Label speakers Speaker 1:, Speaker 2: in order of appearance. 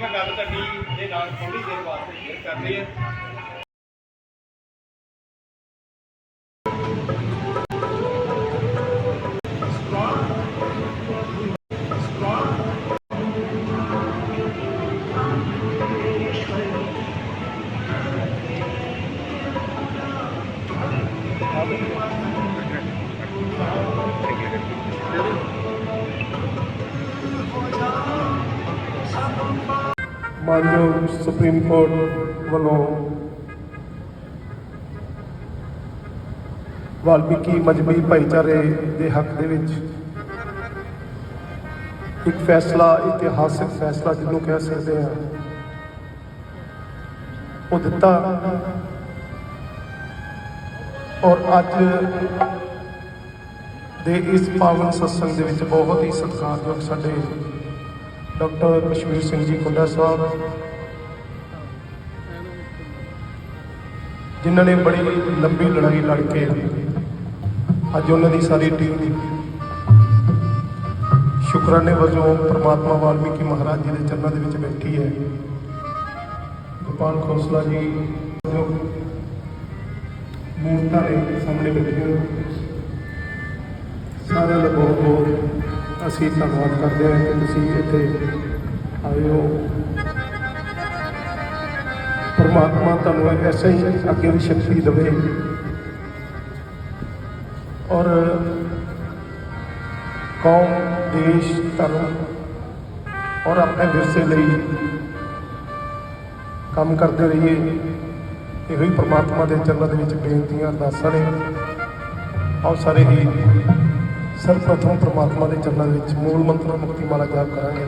Speaker 1: ਮੈਂ ਗੱਲ ਤੁਹਾਡੀ ਦੇ ਨਾਲ ਥੋੜੀ ਦੇਰ ਵਾਸਤੇ ਸ਼ੇਅਰ ਕਰਦੇ ਹੈ।
Speaker 2: ਮਾਨਯੋਗ ਸੁਪਰੀਮ ਕੋਰਟ ਵੱਲੋਂ ਵਾਲਮੀਕੀ ਮਜਬੀ ਭਾਈਚਾਰੇ ਦੇ ਹੱਕ ਦੇ ਵਿੱਚ ਇੱਕ ਫੈਸਲਾ, ਇਤਿਹਾਸਿਕ ਫੈਸਲਾ ਜਿਹਨੂੰ ਕਹਿ ਸਕਦੇ ਹਾਂ, ਉਹ ਦਿੱਤਾ। ਔਰ ਅੱਜ ਦੇ ਇਸ ਪਾਵਨ ਸਤਸੰਗ ਦੇ ਵਿੱਚ ਬਹੁਤ ਹੀ ਸਤਿਕਾਰਯੋਗ ਸਾਡੇ ਡਾਕਟਰ ਕਸ਼ਮੀਰ ਸਿੰਘ ਜੀ ਕੁੰਡਾ ਸਾਹਿਬ, ਜਿਨ੍ਹਾਂ ਨੇ ਬੜੀ ਲੰਬੀ ਲੜਾਈ ਲੜ ਕੇ ਅੱਜ ਉਹਨਾਂ ਦੀ ਸਾਰੀ ਟੀਮ ਸ਼ੁਕਰਾਨੇ ਵਜੋਂ ਪ੍ਰਮਾਤਮਾ ਵਾਲਮੀਕੀ ਮਹਾਰਾਜ ਜੀ ਦੇ ਚਰਨਾਂ ਦੇ ਵਿੱਚ ਬੈਠੀ ਹੈ। ਗੋਪਾਲ ਖੋਸਲਾ ਜੀ ਜੋ ਮੂਰਤਾਂ ਦੇ ਸਾਹਮਣੇ ਬੈਠੇ ਹੋ ਸਾਰਿਆਂ ਦਾ ਬਹੁਤ ਬਹੁਤ ਅਸੀਂ ਧੰਨਵਾਦ ਕਰਦੇ ਹਾਂ ਕਿ ਤੁਸੀਂ ਇੱਥੇ ਆਏ ਹੋ। ਪਰਮਾਤਮਾ ਤੁਹਾਨੂੰ ਐਸੇ ਹੀ ਅੱਗੇ ਵੀ ਸ਼ਕਤੀ ਦੇਵੇ। ਔਰ ਕੌਮ, ਦੇਸ਼, ਧਰਮ ਔਰ ਆਪਣੇ ਵਿਰਸੇ ਲਈ ਕੰਮ ਕਰਦੇ ਰਹੀਏ। ਇਹੋ ਹੀ ਪ੍ਰਮਾਤਮਾ ਦੇ ਚਰਨਾਂ ਦੇ ਵਿੱਚ ਬੇਨਤੀਆਂ, ਅਰਦਾਸਾਂ ਨੇ। ਆਓ ਸਾਰੇ ਹੀ ਸਰਵਪ੍ਰਥਮ ਪ੍ਰਮਾਤਮਾ ਦੇ ਚਰਨਾਂ ਵਿੱਚ ਮੂਲ ਮੰਤਰ ਮੁਕਤੀ ਮਾਲਾ ਜਾਪ ਕਰਾਂਗੇ।